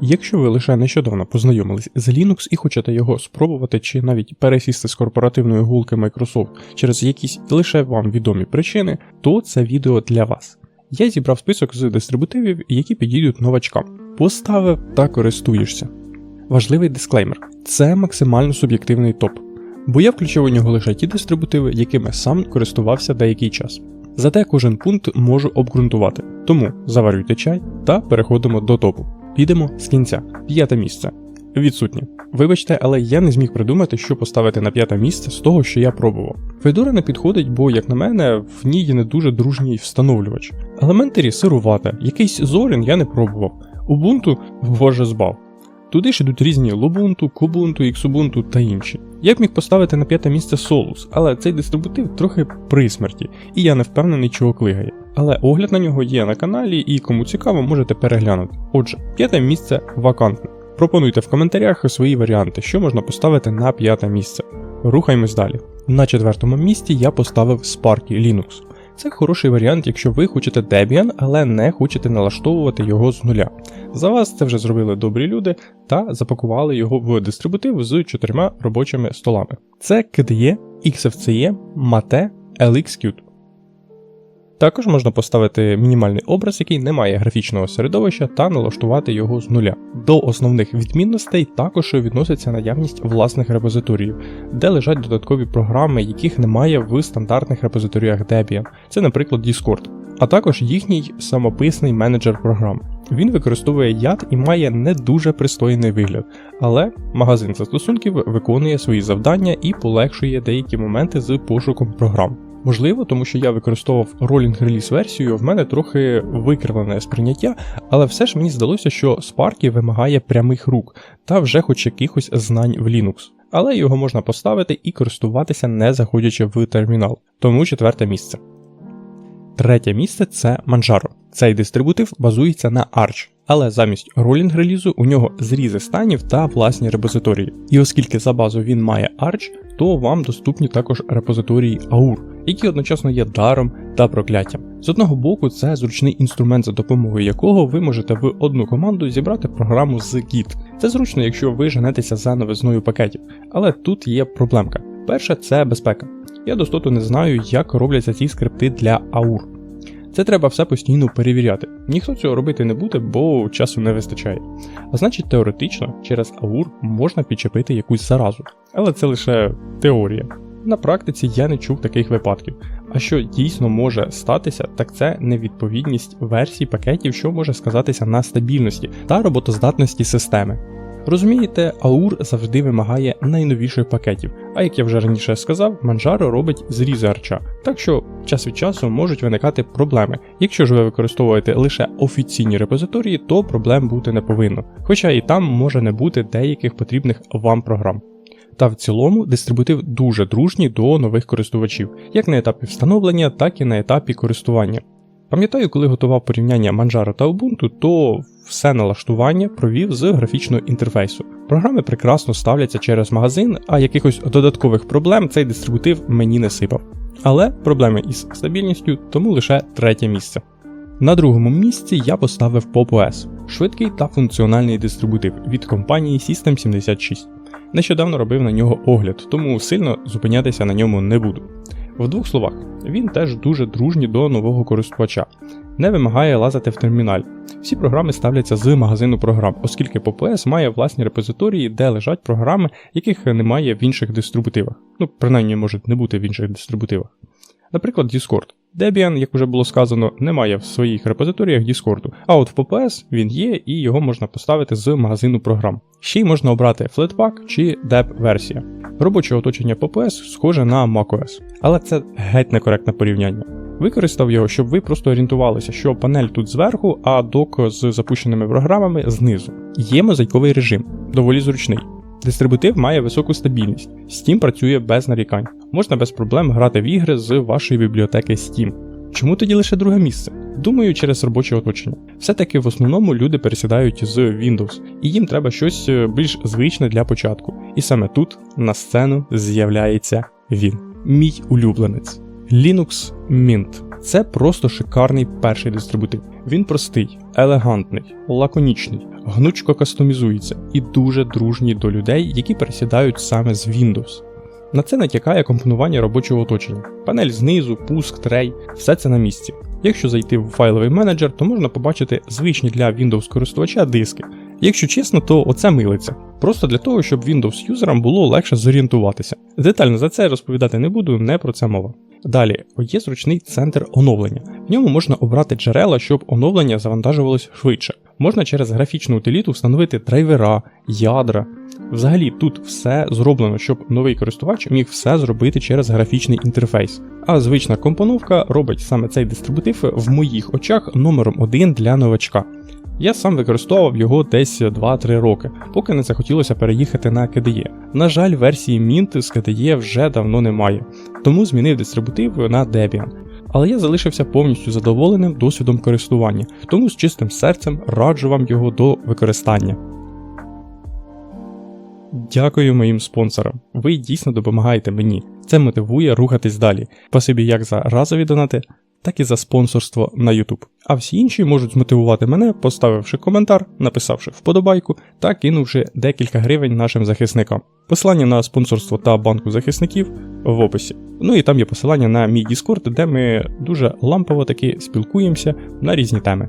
Якщо ви лише нещодавно познайомились з Linux і хочете його спробувати чи навіть пересісти з корпоративної гулки Microsoft через якісь лише вам відомі причини, то це відео для вас. Я зібрав список з дистрибутивів, які підійдуть новачкам. Поставив та користуєшся. Важливий дисклеймер: це максимально суб'єктивний топ, бо я включив у нього лише ті дистрибутиви, якими сам користувався деякий час. Зате кожен пункт можу обґрунтувати. Тому заварюйте чай та переходимо до топу. Підемо з кінця. П'яте місце. Відсутнє. Вибачте, але я не зміг придумати, що поставити на п'яте місце з того, що я пробував. Федора не підходить, бо, як на мене, в ній є не дуже дружній встановлювач. Елементарі сирувата, якийсь зорін я не пробував. Ubuntu боже збав. Туди ж ідуть різні Lubuntu, Kubuntu, Xubuntu та інші. Я б міг поставити на п'яте місце Solus, але цей дистрибутив трохи при смерті, і я не впевнений, чого клигає. Але огляд на нього є на каналі, і кому цікаво, можете переглянути. Отже, п'яте місце вакантне. Пропонуйте в коментарях свої варіанти, що можна поставити на п'яте місце. Рухаємось далі. На четвертому місці я поставив Sparky Linux. Це хороший варіант, якщо ви хочете Debian, але не хочете налаштовувати його з нуля. За вас це вже зробили добрі люди та запакували його в дистрибутив з чотирма робочими столами. Це KDE, XFCE, Mate, LXQt. Також можна поставити мінімальний образ, який не має графічного середовища, та налаштувати його з нуля. До основних відмінностей також відноситься наявність власних репозиторіїв, де лежать додаткові програми, яких немає в стандартних репозиторіях Debian. Це, наприклад, Discord, а також їхній самописний менеджер програм. Він використовує яд і має не дуже пристойний вигляд, але магазин застосунків виконує свої завдання і полегшує деякі моменти з пошуком програм. Можливо, тому що я використовував ролінг реліз версію, в мене трохи викривлене сприйняття, але все ж мені здалося, що Sparky вимагає прямих рук та вже хоч якихось знань в Linux. Але його можна поставити і користуватися не заходячи в термінал. Тому четверте місце. Третє місце це Manjaro. Цей дистрибутив базується на Arch, але замість ролінг релізу у нього зрізи станів та власні репозиторії. І оскільки за базу він має Arch, то вам доступні також репозиторії AUR, які одночасно є даром та прокляттям. З одного боку, це зручний інструмент, за допомогою якого ви можете в одну команду зібрати програму з Git. Це зручно, якщо ви женетеся за новизною пакетів, але тут є проблемка. Перше, це безпека. Я достоту не знаю, як робляться ці скрипти для AUR. Це треба все постійно перевіряти. Ніхто цього робити не буде, бо часу не вистачає. А значить, теоретично через AUR можна підчепити якусь заразу. Але це лише теорія. На практиці я не чув таких випадків. А що дійсно може статися, так це невідповідність версій пакетів, що може сказатися на стабільності та роботоздатності системи. Розумієте, AUR завжди вимагає найновіших пакетів, а як я вже раніше сказав, Manjaro робить зрізи арча, так що час від часу можуть виникати проблеми. Якщо ж ви використовуєте лише офіційні репозиторії, то проблем бути не повинно, хоча і там може не бути деяких потрібних вам програм. Та в цілому дистрибутив дуже дружній до нових користувачів, як на етапі встановлення, так і на етапі користування. Пам'ятаю, коли готував порівняння Manjaro та Ubuntu, то все налаштування провів з графічного інтерфейсу. Програми прекрасно ставляться через магазин, а якихось додаткових проблем цей дистрибутив мені не сипав. Але проблеми із стабільністю, тому лише третє місце. На другому місці я поставив PopOS – швидкий та функціональний дистрибутив від компанії System76. Нещодавно робив на нього огляд, тому сильно зупинятися на ньому не буду. В двох словах, він теж дуже дружній до нового користувача, не вимагає лазити в терміналі. Всі програми ставляться з магазину програм, оскільки PopOS має власні репозиторії, де лежать програми, яких немає в інших дистрибутивах. Ну, принаймні можуть не бути в інших дистрибутивах. Наприклад, Discord. Debian, як вже було сказано, не має в своїх репозиторіях Discord, а от в PopOS він є і його можна поставити з магазину програм. Ще й можна обрати Flatpak чи Deb версія. Робоче оточення PopOS схоже на macOS, але це геть некоректне порівняння. Використав його, щоб ви просто орієнтувалися, що панель тут зверху, а док з запущеними програмами знизу. Є мозаїковий режим, доволі зручний. Дистрибутив має високу стабільність, Steam працює без нарікань. Можна без проблем грати в ігри з вашої бібліотеки Steam. Чому тоді лише друге місце? Думаю, через робоче оточення. Все-таки в основному люди пересідають з Windows, і їм треба щось більш звичне для початку. І саме тут на сцену з'являється він, мій улюбленець. Linux Mint. Це просто шикарний перший дистрибутив. Він простий, елегантний, лаконічний, гнучко кастомізується і дуже дружній до людей, які пересідають саме з Windows. На це натякає компонування робочого оточення. Панель знизу, пуск, трей, все це на місці. Якщо зайти в файловий менеджер, то можна побачити звичні для Windows користувача диски. Якщо чесно, то оце милиться. Просто для того, щоб Windows юзерам було легше зорієнтуватися. Детально за це розповідати не буду, не про це мова. Далі є зручний центр оновлення. В ньому можна обрати джерела, щоб оновлення завантажувалось швидше. Можна через графічну утиліту встановити драйвера, ядра. Взагалі тут все зроблено, щоб новий користувач міг все зробити через графічний інтерфейс. А звична компоновка робить саме цей дистрибутив в моїх очах номером один для новачка. Я сам використовував його десь 2-3 роки, поки не захотілося переїхати на KDE. На жаль, версії Mint з KDE вже давно немає, тому змінив дистрибутив на Debian. Але я залишився повністю задоволеним досвідом користування, тому з чистим серцем раджу вам його до використання. Дякую моїм спонсорам. Ви дійсно допомагаєте мені. Це мотивує рухатись далі. Спасибі як за разові донати, так і за спонсорство на YouTube. А всі інші можуть змотивувати мене, поставивши коментар, написавши вподобайку та кинувши декілька гривень нашим захисникам. Посилання на спонсорство та банку захисників в описі. Ну і там є посилання на мій Discord, де ми дуже лампово таки спілкуємося на різні теми.